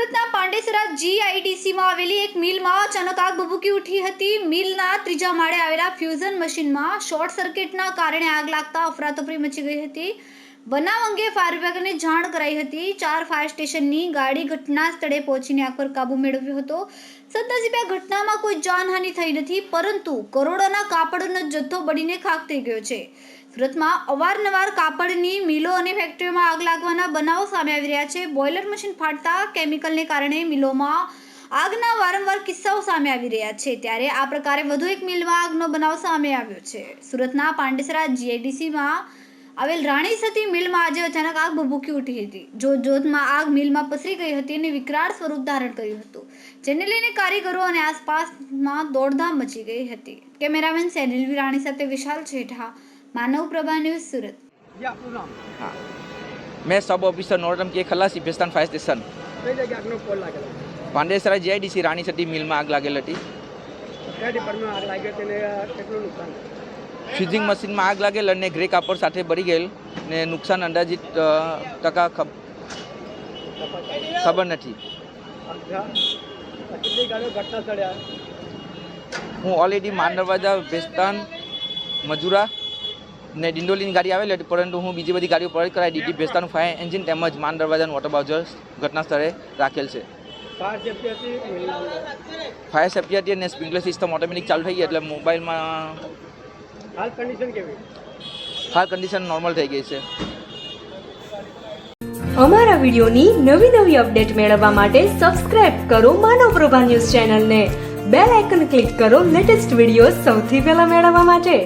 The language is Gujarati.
સુરતના પાંડેસરા જીઆઈડીસીમાં આવેલી એક મિલમાં અચાનક આગ ભભૂકી ઉઠી હતી. મિલના ત્રીજા માળે આવેલા ફ્યુઝન મશીનમાં શોર્ટ સર્કિટના કારણે આગ લાગતા અફરાતફરી મચી ગઈ હતી. બનાવ અંગે ફાયર વિભાગને જાણ કરાઈ હતી. ચાર ફાયર સ્ટેશનની ગાડી ઘટના સ્થળે પહોંચીને આગ પર કાબુ મેળવ્યો હતો. આ ઘટનામાં કોઈ જાનહાનિ થઈ નથી, પરંતુ કરોડોના કાપડનો જથ્થો બળીને ખાક થઈ ગયો છે. સુરતમાં અવારનવાર કાપડની મિલો અને ફેક્ટરીઓમાં આગ લાગવાના બનાવો સામે આવી રહ્યા છે. બોઇલર મશીન ફાટતા કેમિકલને કારણે મિલોમાં આગના વારંવાર કિસ્સાઓ સામે આવી રહ્યા છે. ત્યારે આ પ્રકારે વધુ એક મિલમાં આગનો બનાવ સામે આવ્યો છે. સુરતના પાંડેસરા જીઆઈડીસીમાં આવેલ રાણી સતી મિલમાં આજે અચાનક આગ ભભૂકી ઉઠી હતી. જોત જોતમાં આગ મિલમાં પસરી ગઈ હતી અને વિકરાળ સ્વરૂપ ધારણ કર્યું હતું. જેને લઈને કારીગરો અને આસપાસમાં દોડધામ મચી ગઈ હતી. કેમેરામેન સેનિલવી રાણી સાથે વિશાલ છેઠા માનવ પ્રભા ન્યૂઝ સુરત. મેં સબ ઓફિસર નોરમ કે ખલાસી Bhestan fire station. Pandesara GIDC Rani Sati મિલમાં આગ લાગેલ આગ લાગી હતી કેટલું નુકસાન? ફ્યુઝિંગ મશીનમાં આગ લાગેલ અને ગ્રે કાપડ સાથે બળી ગયેલ ને નુકસાન અંદાજિત ટકા ખબર નથી? હું ઓલરેડી માન દરવાજા ભેસ્તાન મજુરા ને ડિંડોલીની ગાડી આવેલી હતી, પરંતુ હું બીજી બધી ગાડીઓ પરત કરાવી દીધી ભેસ્તાનું ફાયર એન્જિન તેમજ માન દરવાજાનું વોટર બાઉઝર ઘટના સ્થળે રાખેલ છે. ફાયર સેફ્ટી હતી અને સ્પ્રિંકલર સિસ્ટમ ઓટોમેટિક ચાલુ થઈ ગઈ, એટલે મોબાઈલમાં હાલ કન્ડિશન કેવી? હાલ કન્ડિશન નોર્મલ થઈ ગઈ છે. અમારા વિડીયોની નવી નવી અપડેટ મેળવવા માટે સબસ્ક્રાઇબ કરો માનવ પ્રભા ન્યૂઝ ચેનલને. બેલ આઇકન ક્લિક કરો લેટેસ્ટ વીડિયો સૌથી પહેલા મેળવવા માટે.